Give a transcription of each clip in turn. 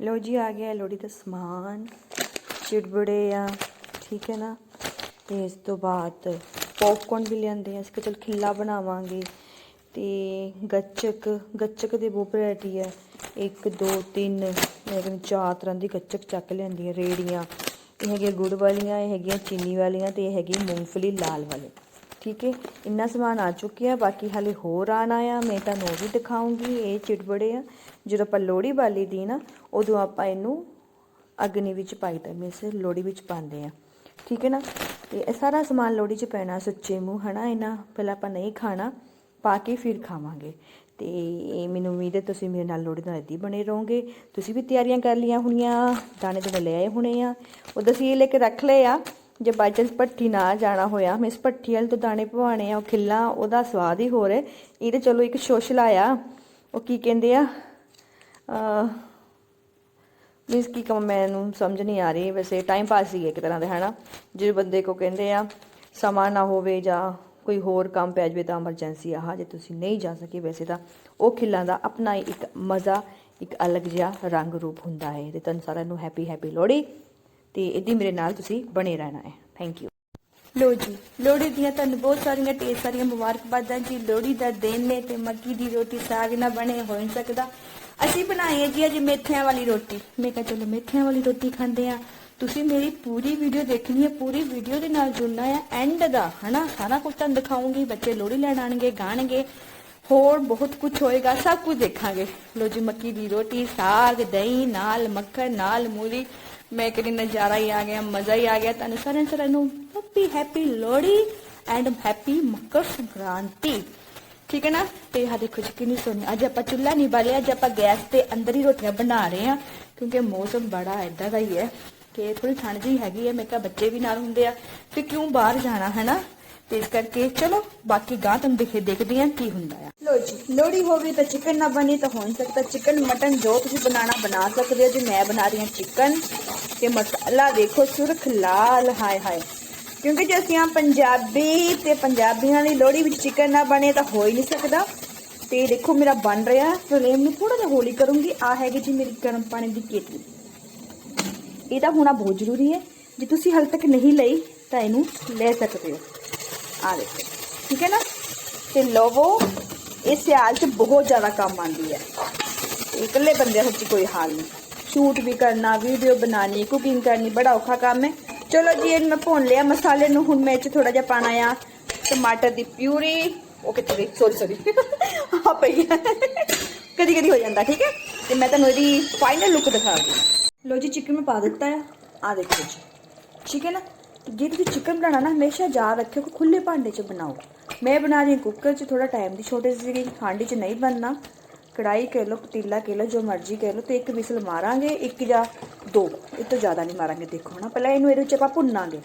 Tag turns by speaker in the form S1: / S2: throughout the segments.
S1: ਲੋ ਜੀ, ਆ ਗਿਆ ਲੋੜੀ ਦਾ ਸਮਾਨ। ਚਿੜਬੜੇ ਆ, ਠੀਕ ਹੈ ਨਾ? ਤੇ ਇਸ ਤੋਂ ਬਾਅਦ ਪੌਪਕੌਰਨ ਵੀ ਲਿਆਂਦੇ ਆ। ਅਸੀਂ ਕਿਹਾ ਚਲ ਖਿੱਲਾ ਬਣਾਵਾਂਗੇ। ਤੇ ਗੱਚਕ ਗੱਚਕ ਦੇ ਬਹੁਤ ਵੈਰਾਈਟੀ ਹੈ 1 2 3 ਮੈਂ ਚਾਰ ਤਰ੍ਹਾਂ ਦੀ ਗੱਚਕ ਚੱਕ ਲਿਆਂਦੀ ਹੈ ਰੇੜੀਆਂ। ਇਹ ਹੈਗੀਆਂ ਗੁੜ ਵਾਲੀਆਂ, ਇਹ ਹੈਗੀਆਂ ਚੀਨੀ ਵਾਲੀਆਂ ਤੇ ਇਹ ਹੈਗੀ ਮੂੰਗਫਲੀ ਲਾਲ ਵਾਲੀ। ਠੀਕ ਹੈ ਇੰਨਾ ਸਮਾਨ ਆ ਚੁੱਕਿਆ, ਬਾਕੀ ਹਾਲੇ ਹੋਰ ਆਣਾ ਆ ਮੈਂ ਤੁਹਾਨੂੰ ਉਹ ਵੀ ਦਿਖਾਉਂਗੀ, ਇਹ ਚਿੜਬੜੇ ਆ। ਜਦੋਂ ਆਪਾਂ ਲੋੜੀ ਬਾਲੀ ਦੀ ਨਾ, ਉਦੋਂ ਆਪਾਂ ਇਹਨੂੰ ਅਗਨੀ ਵਿੱਚ ਪਾਈਦਾ ਮੀਨਸ ਲੋੜੀ ਵਿੱਚ ਪਾਉਂਦੇ ਆ। ਠੀਕ ਹੈ ਨਾ? ਤੇ ਇਹ ਸਾਰਾ ਸਮਾਨ ਲੋੜੀ 'ਚ ਪੈਣਾ ਸੁੱਚੇ ਮੂੰਹ, ਹਨਾ? ਇਹਨਾਂ ਪਹਿਲਾਂ ਆਪਾਂ ਨਹੀਂ ਖਾਣਾ, ਪਾ ਕੇ ਫਿਰ ਖਾਵਾਂਗੇ। ਤੇ ਇਹ ਮੈਨੂੰ ਉਮੀਦ ਹੈ ਤੁਸੀਂ ਮੇਰੇ ਨਾਲ ਲੋੜੀ ਨਾਲ ਇੱਦੀ ਬਣੇ ਰਹੋਗੇ। ਤੁਸੀਂ ਵੀ ਤਿਆਰੀਆਂ ਕਰ ਲੀਆਂ ਹੋਣੀਆਂ, ਦਾਣੇ ਤੇ ਲੈ ਆਏ ਹੋਣੇ ਆ। ਉਹ ਅਸੀਂ ਇਹ ਲੈ ਕੇ ਰੱਖ ਲਏ ਆ। ਜੇ ਬਾਈ ਚਾਂਸ ਭੱਠੀ ਨਾ ਜਾਣਾ ਹੋਇਆ ਮੈਂ ਇਸ ਭੱਠੀ ਵਾਲੇ ਤੋਂ ਦਾਣੇ ਪਵਾਣੇ ਆ, ਉਹ ਖਿੱਲਾ, ਉਹਦਾ ਸਵਾਦ ਹੀ ਹੋਰ ਹੈ। ਇਹ ਤੇ ਚਲੋ ਇੱਕ ਸ਼ੋਸ਼ਲਾ ਆ ਉਹ ਕੀ ਕਹਿੰਦੇ ਆ? ਮੀਨਸ ਕੀ ਕਮ ਮੈਨੂੰ ਸਮਝ ਨਹੀਂ ਆ ਰਹੀ, ਵੈਸੇ ਟਾਈਮ ਪਾਸ ਹੀ ਹੈ ਇੱਕ ਤਰ੍ਹਾਂ ਦਾ, ਹੈਨਾ? ਜਿਹੜੇ ਬੰਦੇ ਕੋ ਕਹਿੰਦੇ ਆ, ਸਮਾਂ ਨਾ ਹੋਵੇ ਜਾਂ ਕੋਈ ਹੋਰ ਕੰਮ ਪੈ ਜਾਵੇ ਤਾਂ ਐਮਰਜੈਂਸੀ ਆਹ ਜੇ ਤੁਸੀਂ ਨਹੀਂ ਜਾ ਸਕੇ ਵੈਸੇ ਤਾਂ ਉਹ ਖਿੱਲਾਂ ਦਾ ਆਪਣਾ ਹੀ ਇੱਕ ਮਜ਼ਾ, ਇੱਕ ਅਲੱਗ ਜਿਹਾ ਰੰਗ ਰੂਪ ਹੁੰਦਾ ਹੈ। ਤੇ ਤੁਹਾਨੂੰ ਸਾਰਿਆਂ ਨੂੰ ਹੈਪੀ ਹੈਪੀ ਲੋਹੜੀ। ਤੇ ਇਹਦੀ ਮੇਰੇ ਨਾਲ ਤੁਸੀਂ ਬਣੇ ਰਹਿਣਾ ਹੈ। ਥੈਂਕ ਯੂ ਲੋ ਜੀ, ਲੋਹੜੀ ਦੀਆਂ ਤੁਹਾਨੂੰ ਬਹੁਤ ਸਾਰੀਆਂ ਢੇਰ ਸਾਰੀਆਂ ਮੁਬਾਰਕਬਾਦਾਂ ਜੀ। ਲੋਹੜੀ ਦਾ ਦਿਨ ਨੇ ਤੇ ਮੱਕੀ ਦੀ ਰੋਟੀ ਸਾਗ ਨਾ ਬਣੇ ਹੋ ਨਹੀਂ ਸਕਦਾ। ਅਸੀਂ ਬਣਾਈ ਹੈ ਜੀ ਅੱਜ ਮੇਥਿਆਂ ਵਾਲੀ ਰੋਟੀ। ਮੈਂ ਕਿਹਾ ਚਲੋ ਮੇਥਿਆਂ ਵਾਲੀ ਰੋਟੀ ਖਾਂਦੇ ਆ ਤੁਸੀਂ ਮੇਰੀ ਪੂਰੀ ਵੀਡੀਓ ਦੇਖਣੀ ਹੈ, ਪੂਰੀ ਵੀਡੀਓ ਦੇ ਨਾਲ ਜੁੜਨਾ ਹੈ। ਐਂਡ ਦਾ, ਹਨਾ? ਸਾਰਾ ਕੁਝ ਤੁਹਾਨੂੰ ਦਿਖਾਉਂਗੀ, ਬੱਚੇ ਲੋਹੜੀ ਲੈਣ ਆਣਗੇ ਗਾਣਗੇ। ਹੋਰ ਬਹੁਤ ਕੁਝ ਹੋਏਗਾ, ਸਭ ਕੁਝ ਦੇਖਾਂਗੇ। ਲੋ ਜੀ, ਮੱਕੀ ਦੀ ਰੋਟੀ, ਸਾਗ, ਦਹੀਂ ਨਾਲ, ਮੱਖਣ ਨਾਲ, ਮੂਲੀ। ਮੈਂ ਕਹਿੰਦੀ ਨਜ਼ਾਰਾ ਹੀ ਆ ਗਿਆ, ਮਜ਼ਾ ਹੀ ਆ ਗਿਆ। ਤੁਹਾਨੂੰ ਸਾਰਿਆਂ ਸਾਰਿਆਂ ਨੂੰ happy happy Lohri and happy Makar Sankranti ਠੀਕ ਹੈ ਨਾ? ਤੇ ਆ ਦੇਖੋ ਜੀ ਕਿੰਨੀ ਸੋਹਣੀ। ਅੱਜ ਆਪਾਂ ਚੁੱਲ੍ਹਾ ਨਹੀਂ ਬਾਲਿਆ, ਅੱਜ ਆਪਾਂ ਗੈਸ ਤੇ ਅੰਦਰ ਹੀ ਰੋਟੀਆਂ ਬਣਾ ਰਹੇ ਆ ਕਿਉਂਕਿ ਮੌਸਮ ਬੜਾ ਐਦਾਂ ਦਾ ਹੀ ਹੈ ਕਿ ਥੋੜੀ ਠੰਡ ਜੀ ਹੈਗੀ ਹੈ। ਮੈਂ ਕਿਹਾ ਬੱਚੇ ਵੀ ਨਾਲ ਹੁੰਦੇ ਆ, ਤੇ ਕਿਉਂ ਬਾਹਰ ਜਾਣਾ, ਹੈ ਨਾ? ਤੇ ਇਸ ਕਰਕੇ ਚਲੋ, ਬਾਕੀ ਗਾਂ ਤੁਹਾਨੂੰ ਦਿਖੇ ਦੇਖਦੇ ਆ ਕੀ ਹੁੰਦਾ ਆ। ਲੋ ਜੀ ਲੋੜੀ ਹੋਵੇ ਤਾਂ ਚਿਕਨ ਨਾ ਬਣੇ ਤਾਂ ਹੋ ਸਕਦਾ। ਚਿਕਨ, ਮਟਨ ਜੋ ਤੁਸੀਂ ਬਣਾਣਾ ਬਣਾ ਸਕਦੇ ਹੋ। ਜੀ ਮੈਂ ਬਣਾ ਰਹੀ ਹਾਂ ਚਿਕਨ, ਤੇ ਮਸਾਲਾ ਦੇਖੋ ਸੁਰਖ ਲਾਲ, ਹਾਏ ਹਾਏ। ਕਿਉਂਕਿ ਜੇ ਅਸੀਂ ਆ ਪੰਜਾਬੀ ਤੇ ਪੰਜਾਬੀਆਂ ਦੀ ਲੋੜੀ ਵਿੱਚ ਚਿਕਨ ਨਾ ਬਣੇ ਤਾਂ ਹੋ ਹੀ ਨਹੀਂ ਸਕਦਾ। ਤੇ ਦੇਖੋ ਮੇਰਾ ਬਣ ਰਿਹਾ। ਫਲੇਮ ਨੂੰ ਥੋੜਾ ਜਿਹਾ ਹੌਲੀ ਕਰੂੰਗੀ। ਆ ਹੈਗੀ ਜੀ ਮੇਰੀ ਗਰਮ ਪਾਣੀ ਦੀ ਕੇਤਲੀ। ਇਹ ਤਾਂ ਹੋਣਾ ਬਹੁਤ ਜ਼ਰੂਰੀ ਹੈ। ਜੇ ਤੁਸੀਂ ਹਾਲੇ ਤੱਕ ਨਹੀਂ ਲਈ, ਤਾਂ ਇਹਨੂੰ ਲੈ ਸਕਦੇ ਹੋ। ਆ ਦੇਖੋ ਠੀਕ ਹੈ ਨਾ ਤੇ ਲਵੋ ਇਹ ਸਿਆਲ 'ਚ ਬਹੁਤ ਜ਼ਿਆਦਾ ਕੰਮ ਆਉਂਦੀ ਹੈ ਤੇ ਇਕੱਲੇ ਬੰਦੇ ਸੱਚੀ ਕੋਈ ਹਾਲ ਨਹੀਂ ਸ਼ੂਟ ਵੀ ਕਰਨਾ ਵੀਡੀਓ ਬਣਾਣੀ ਕੁਕਿੰਗ ਕਰਨੀ ਬੜਾ ਔਖਾ ਕੰਮ ਹੈ ਚਲੋ ਜੀ ਇਹਨੂੰ ਮੈਂ ਭੁੰਨ ਲਿਆ ਮਸਾਲੇ ਨੂੰ ਹੁਣ ਮੈਂ ਇਹ 'ਚ ਥੋੜਾ ਜਿਹਾ ਪਾਣਾ ਆ ਟਮਾਟਰ ਦੀ ਪਿਊਰੀ ਉਹ ਕਿੱਥੇ ਗਈ ਸੌਰੀ ਸੌਰੀ ਆ ਪਈ ਕਦੀ ਕਦੀ ਹੋ ਜਾਂਦਾ ਠੀਕ ਹੈ ਤੇ ਮੈਂ ਤੁਹਾਨੂੰ ਇਹਦੀ ਫਾਈਨਲ ਲੁੱਕ ਦਿਖਾਉਂਗੀ ਲੋ ਜੀ ਚਿਕਨ ਮੈਂ ਪਾ ਦਿੱਤਾ ਆ ਆ ਦੇਖੋ ਜੀ ਠੀਕ ਹੈ ਨਾ ਜੇ ਤੁਸੀਂ ਚਿਕਨ ਬਣਾਉਣਾ ਨਾ ਹਮੇਸ਼ਾ ਯਾਦ ਰੱਖਿਓ ਕਿ ਖੁੱਲੇ ਭਾਂਡੇ 'ਚ ਬਣਾਓ। ਮੈਂ ਬਣਾ ਰਹੀ ਹਾਂ ਕੁੱਕਰ 'ਚ ਥੋੜਾ ਟਾਈਮ ਦੀ, ਛੋਟੇ ਜਿਹੀ ਹਾਂਡੀ 'ਚ ਨਹੀਂ ਬਣਨਾ। ਕੜਾਈ ਕਹਿ ਲਓ, ਪਤੀਲਾ ਕਹਿ ਲਓ, ਜੋ ਮਰਜ਼ੀ ਕਹਿ ਲਓ, ਤੇ ਇੱਕ ਵਿਸਲ ਮਾਰਾਂਗੇ, ਇੱਕ ਜਾਂ ਦੋ। ਇਹ ਤੋਂ ਜ਼ਿਆਦਾ ਨਹੀਂ ਮਾਰਾਂਗੇ, ਦੇਖੋ ਨਾ ਪਹਿਲਾਂ ਇਹਨੂੰ ਇਹਦੇ ਵਿੱਚ ਆਪਾਂ ਭੁੰਨਾਂਗੇ।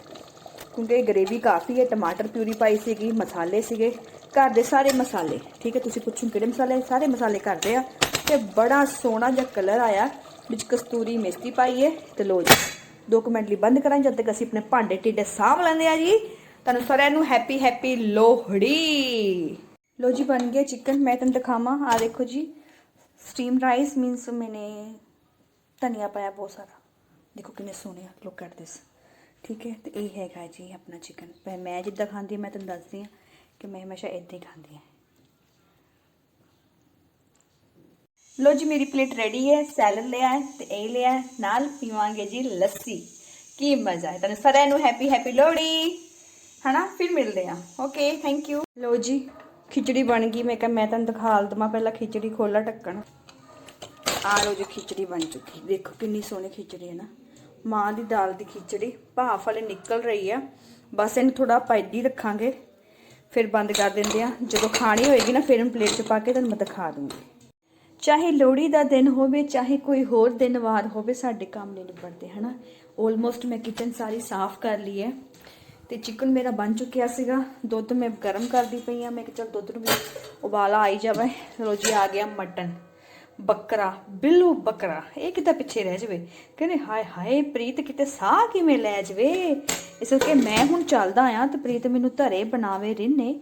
S1: ਕਿਉਂਕਿ ਇਹ ਗ੍ਰੇਵੀ ਕਾਫੀ ਹੈ, ਟਮਾਟਰ ਪਿਊਰੀ ਪਾਈ ਸੀਗੀ, ਮਸਾਲੇ ਸੀਗੇ। ਘਰ ਦੇ ਸਾਰੇ ਮਸਾਲੇ, ਠੀਕ ਹੈ, ਤੁਸੀਂ ਪੁੱਛੋ ਕਿਹੜੇ ਮਸਾਲੇ, ਸਾਰੇ ਮਸਾਲੇ ਘਰ ਦੇ ਆ। ਤੇ ਬੜਾ ਸੋਹਣਾ ਜਿਹਾ ਕਲਰ ਆਇਆ, ਵਿੱਚ ਕਸਤੂਰੀ ਮੇਥੀ ਪਾਈ ਹੈ, ਤੇ ਲੋ ਜੀ। ਦੋ ਕੁ ਮਿੰਟ ਲਈ ਬੰਦ ਕਰਾਂ ਜਦ ਤੱਕ ਅਸੀਂ ਆਪਣੇ ਭਾਂਡੇ ਟਿੱਡੇ ਸਾਂਭ ਲੈਂਦੇ ਆ ਜੀ। ਤੁਹਾਨੂੰ ਸਾਰਿਆਂ ਨੂੰ ਹੈਪੀ ਹੈਪੀ ਲੋਹੜੀ। ਲੋ ਜੀ, ਬਣ ਗਿਆ ਚਿਕਨ ਮੈਂ ਤੁਹਾਨੂੰ ਦਿਖਾਵਾਂ। ਆ ਦੇਖੋ ਜੀ ਸਟੀਮ ਰਾਈਸ ਮੀਨਸ ਮੈਨੇ ਧਨੀਆ ਪਾਇਆ ਬਹੁਤ ਸਾਰਾ। ਦੇਖੋ ਕਿੰਨੇ ਸੋਹਣੇ ਆ ਲੁੱਕ ਐਟ ਦਿਸ ਠੀਕ ਹੈ, ਤੇ ਇਹ ਹੈਗਾ ਜੀ ਆਪਣਾ ਚਿਕਨ ਮੈਂ ਜਿੱਦਾਂ ਖਾਂਦੀ ਹਾਂ, ਮੈਂ ਤੁਹਾਨੂੰ ਦੱਸਦੀ ਹਾਂ ਕਿ ਮੈਂ ਹਮੇਸ਼ਾ ਇਦਾਂ ਹੀ ਖਾਂਦੀ ਹਾਂ। ਲੋ ਜੀ, ਮੇਰੀ ਪਲੇਟ ਰੈਡੀ ਹੈ ਸੈਲਡ ਲਿਆ ਹੈ ਤੇ ਇਹ ਲਿਆ ਹੈ, ਨਾਲ ਪੀਵਾਂਗੇ ਜੀ ਲੱਸੀ। ਕੀ ਮਜ਼ਾ ਹੈ, ਤੁਹਾਨੂੰ ਸਾਰਿਆਂ ਨੂੰ ਹੈਪੀ ਹੈਪੀ ਲੋਹੜੀ। ਹਨਾ? ਫਿਰ ਮਿਲਦੇ ਆ ਓਕੇ ਥੈਂਕ ਯੂ ਲੋ ਜੀ, ਖਿਚੜੀ ਬਣ ਗਈ। ਮੈਂ ਕਿਹਾ, ਮੈਂ ਤੁਹਾਨੂੰ ਦਿਖਾ ਦਵਾਂ, ਪਹਿਲਾਂ ਖਿਚੜੀ ਖੋਲਾ ਢੱਕਣ। ਆ ਲੋ ਜੀ, ਖਿਚੜੀ ਬਣ ਚੁੱਕੀ। ਦੇਖੋ ਕਿੰਨੀ ਸੋਹਣੀ ਖਿਚੜੀ ਹੈ ਨਾ। ਮਾਂ ਦੀ ਦਾਲ ਦੀ ਖਿਚੜੀ, ਭਾਫ ਵਾਲੇ ਨਿਕਲ ਰਹੀ ਆ। ਬਸ ਇਹਨੂੰ ਥੋੜਾ ਪਾਈਦੀ ਰੱਖਾਂਗੇ। ਫਿਰ ਬੰਦ ਕਰ ਦਿੰਦੇ ਆ ਜਦੋਂ ਖਾਣੀ ਹੋਏਗੀ ਨਾ, ਫਿਰ ਇਹਨੂੰ ਪਲੇਟ 'ਚ ਪਾ ਕੇ ਤੁਹਾਨੂੰ ਮੈਂ ਦਿਖਾ ਦੂੰਗੀ। ਚਾਹੇ ਲੋਹੜੀ ਦਾ ਦਿਨ ਹੋਵੇ, ਚਾਹੇ ਕੋਈ ਹੋਰ ਦਿਨ ਵਾਰ ਹੋਵੇ, ਸਾਡੇ ਕੰਮ ਨਹੀਂ ਨਿਬੜਦੇ, ਹਨਾ? ਆਲਮੋਸਟ ਮੈਂ ਕਿਚਨ ਸਾਰੀ ਸਾਫ਼ ਕਰ ਲਈ ਹੈ। ਤੇ ਚਿਕਨ ਮੇਰਾ ਬਣ ਚੁੱਕਿਆ ਸੀਗਾ। ਦੁੱਧ ਮੈਂ ਗਰਮ ਕਰਦੀ ਪਈ ਆ ਮੈਂ ਕਿਹਾ ਚਲ ਦੁੱਧ ਨੂੰ ਵੀ ਉਬਾਲਾ ਆਈ ਜਾਵੇ। ਰੋਜ਼ੀ ਆ ਗਿਆ ਮਟਨ। ਬੱਕਰਾ, ਬਿੱਲੂ ਬੱਕਰਾ। ਇਹ ਕਿਤੇ ਪਿੱਛੇ ਰਹਿ ਜਾਵੇ? ਕਹਿੰਦੇ ਹਾਏ ਹਾਏ, ਪ੍ਰੀਤ ਕਿਤੇ ਸਾਹ ਕਿਵੇਂ ਲੈ ਜਾਵੇ? ਇਸ ਕਰਕੇ ਮੈਂ ਹੁਣ ਚੱਲਦਾ ਆ ਤੇ ਪ੍ਰੀਤ ਮੈਨੂੰ ਧਰੇ ਬਣਾਵੇ ਰਿੰਨੇ।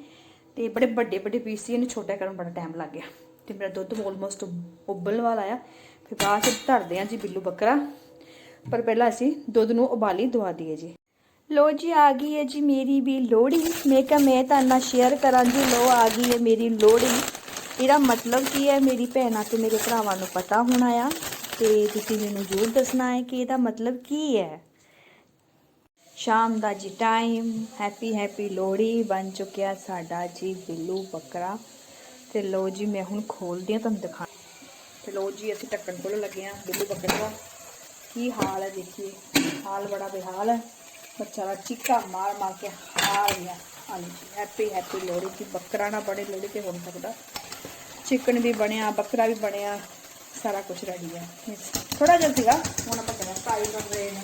S1: ਤੇ ਬੜੇ ਵੱਡੇ ਵੱਡੇ ਪੀਸ ਸੀ। ਇਹਨੂੰ ਛੋਟਾ ਕਰਨ ਬੜਾ ਟਾਈਮ ਲੱਗ ਗਿਆ। ਤੇ ਮੇਰਾ ਦੁੱਧ ਆਲਮੋਸਟ ਉਬਲਣ ਵਾਲਾ ਆ। ਫਿਰ ਬਾਅਦ ਚ ਧਰਦੇ ਆ ਜੀ ਬਿੱਲੂ ਬੱਕਰਾ। ਪਰ ਪਹਿਲਾਂ ਅਸੀਂ ਦੁੱਧ ਨੂੰ ਉਬਾਲੀ ਦਵਾ ਦਈਏ ਜੀ। ਲੋ ਜੀ, ਆ ਗਈ ਹੈ ਜੀ ਮੇਰੀ ਵੀ ਲੋਹੜੀ। ਮੈਂ ਕਿਹਾ ਮੈਂ ਤਾਂ ਨਾਲ ਸ਼ੇਅਰ ਕਰਾਂ ਜੀ। ਲੋ ਆ ਗਈ ਹੈ ਮੇਰੀ ਲੋਹੜੀ। ਇਹਦਾ ਮਤਲਬ ਕੀ ਹੈ? ਮੇਰੀ ਭੈਣਾਂ ਤੇ ਮੇਰੇ ਭਰਾਵਾਂ ਨੂੰ ਪਤਾ ਹੋਣਾ ਆ। ਤੇ ਤੁਸੀਂ ਮੈਨੂੰ ਜ਼ਰੂਰ ਦੱਸਣਾ ਹੈ ਕਿ ਇਹਦਾ ਮਤਲਬ ਕੀ ਹੈ। ਸ਼ਾਮ ਦਾ ਜੀ ਟਾਈਮ ਹੈਪੀ ਹੈਪੀ ਲੋਹੜੀ ਬਣ ਚੁੱਕਿਆ ਸਾਡਾ ਜੀ ਬਿੱਲੂ ਬੱਕਰਾ। ਤੇ ਲੋ ਜੀ ਮੈਂ ਹੁਣ ਖੋਲਦੀ ਹਾਂ, ਤੁਹਾਨੂੰ ਦਿਖਾ ਤੇ ਲੋ ਜੀ ਅਸੀਂ ਢੱਕਣ ਕੋਲ ਲੱਗੇ ਹਾਂ, ਬਿੱਲੂ ਬੱਕਰੇ ਦਾ ਕੀ ਹਾਲ ਹੈ ਦੇਖੀਏ। ਹਾਲ ਬੜਾ ਬੇਹਾਲ ਹੈ। ਬੱਚਾ ਚੀਕਾ ਮਾਰ ਮਾਰ ਕੇ ਹਾਰ ਗਿਆ। ਹਾਂਜੀ ਹੈਪੀ ਹੈਪੀ ਲੋਹੜੀ ਦੀ ਬੱਕਰਾ ਨਾ ਬਣੇ ਲੋਹੜੀ ਤੇ ਹੋ ਨਹੀਂ ਸਕਦਾ ਚਿਕਨ ਵੀ ਬਣਿਆ, ਬੱਕਰਾ ਵੀ ਬਣਿਆ, ਸਾਰਾ ਕੁਝ ਰੈਡੀ ਹੈ। ਥੋੜਾ ਜਿਹਾ ਸੀਗਾ, ਹੁਣ ਆਪਾਂ ਕਹਿੰਦੇ ਫਰਾਈ ਬਣ ਰਹੇ ਨੇ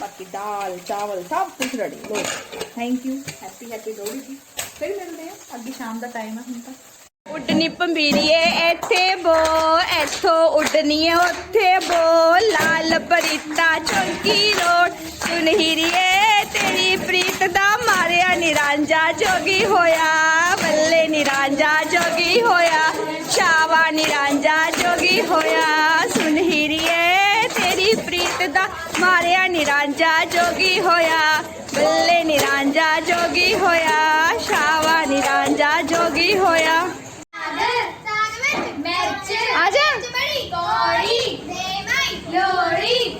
S1: ਬਾਕੀ ਦਾਲ, ਚਾਵਲ ਸਭ ਕੁਝ ready low thank you happy happy Lohri ਜੀ ਫਿਰ ਮਿਲਦੇ ਆ ਅੱਗੇ ਸ਼ਾਮ ਦਾ ਟਾਈਮ ਹੈ ਹੁਣ ਤਾਂ। ਉੱਡਣੀ ਪੰਬੀਰੀਏ ਇੱਥੇ ਬੋ ਇੱਥੋਂ ਉੱਡਣੀ ਏ, ਉੱਥੇ ਬੋ ਲਾਲ ਬਰੀਤਾ ਚੌਂਕੀ ਰੋਡ ਸੁਨਹਿਰੀਏ ਤੇਰੀ ਪ੍ਰੀਤ ਦਾ ਮਾਰਿਆ ਨਿਰਾਂਜਾ ਜੋਗੀ ਹੋਇਆ। ਬੱਲੇ ਨਿਰਾਂਜਾ ਜੋਗੀ ਹੋਇਆ ਸ਼ਾਵਾ ਨਿਰਾਂਜਾ ਜੋਗੀ ਹੋਇਆ। ਸੁਨਹੀਰੀਏ ਤੇਰੀ ਪ੍ਰੀਤ ਦਾ ਮਾਰਿਆ ਨਿਰਾਂਜਾ ਜੋਗੀ ਹੋਇਆ। ਬੱਲੇ ਨਿਰਾਂਜਾ ਜੋਗੀ ਹੋਇਆ ਸ਼ਾਵਾ ਨਿਰਾਂਜਾ ਜੋਗੀ ਹੋਇਆ ਆ ਜਾ।
S2: ਲੋੜੀ ਲੋੜੀ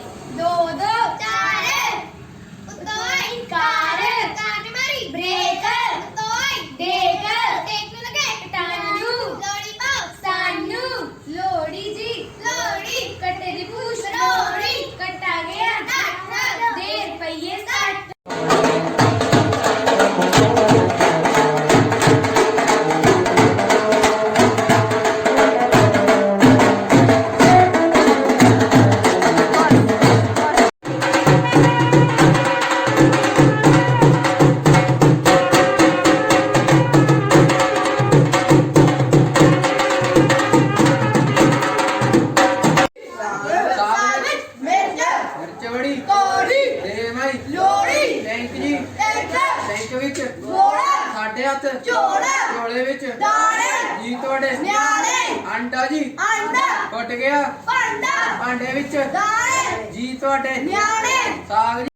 S3: ਸਾਡੇ ਹੱਥ।
S2: ਝੋਲਾ।
S3: ਝੋਲੇ ਵਿੱਚ।
S2: ਦਾਣੇ
S3: ਜੀ ਤੁਹਾਡੇ।
S2: ਨਿਆਣੇ।
S3: ਆਂਡਾ ਜੀ।
S2: ਅੰਡਾ
S3: ਫੁੱਟ ਗਿਆ।
S2: ਭਾਂਡਾ।
S3: ਭਾਂਡੇ ਵਿੱਚ।
S2: ਦਾਣੇ
S3: ਜੀ ਤੁਹਾਡੇ।
S2: ਨਿਆਣੇ।
S3: ਸਾਗ ਜੀ।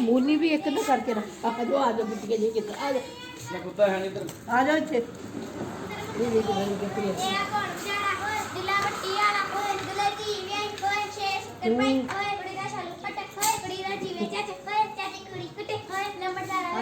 S4: ਮੂਲੀ ਵੀ ਇੱਕ ਨਾ ਕਰਕੇ ਰੱਖ। ਆ ਜਾਓ ਆ ਜਾਓ ਬਿੱਟੀਏ ਜੀ ਕਿੱਥੇ ਆ ਜਾਓ।
S3: ਮੈਂ ਕੁੱਤਾ ਹੈ ਨਹੀਂ ਇੱਧਰ।
S4: ਆ ਜਾਓ ਇੱਥੇ। ਇਹ ਵੀ ਕਿਹੜੀ ਕਿਹੜੀ
S2: ਮੇਰਾ ਕੋਣ? ਵਿਚਾਰਾ ਹੋਏ ਦਿਲਾ ਵੱਟੀ ਵਾਲਾ ਹੋਏ ਦਿਲੇ ਜੀਵੇਂ ਹੋਏ ਛੇ ਸੱਤਰ ਪਈ ਹੋਏ ਕੁੜੀ ਦਾ ਛਾਲੂ ਪਟ ਹੋਏ ਕੁੜੀ ਦਾ ਜੀਵੇਂ ਚਾਚਾ ਹੋਏ ਚਾਚੀ ਕੁੜੀ ਕੁੱਟੇ ਹੋਏ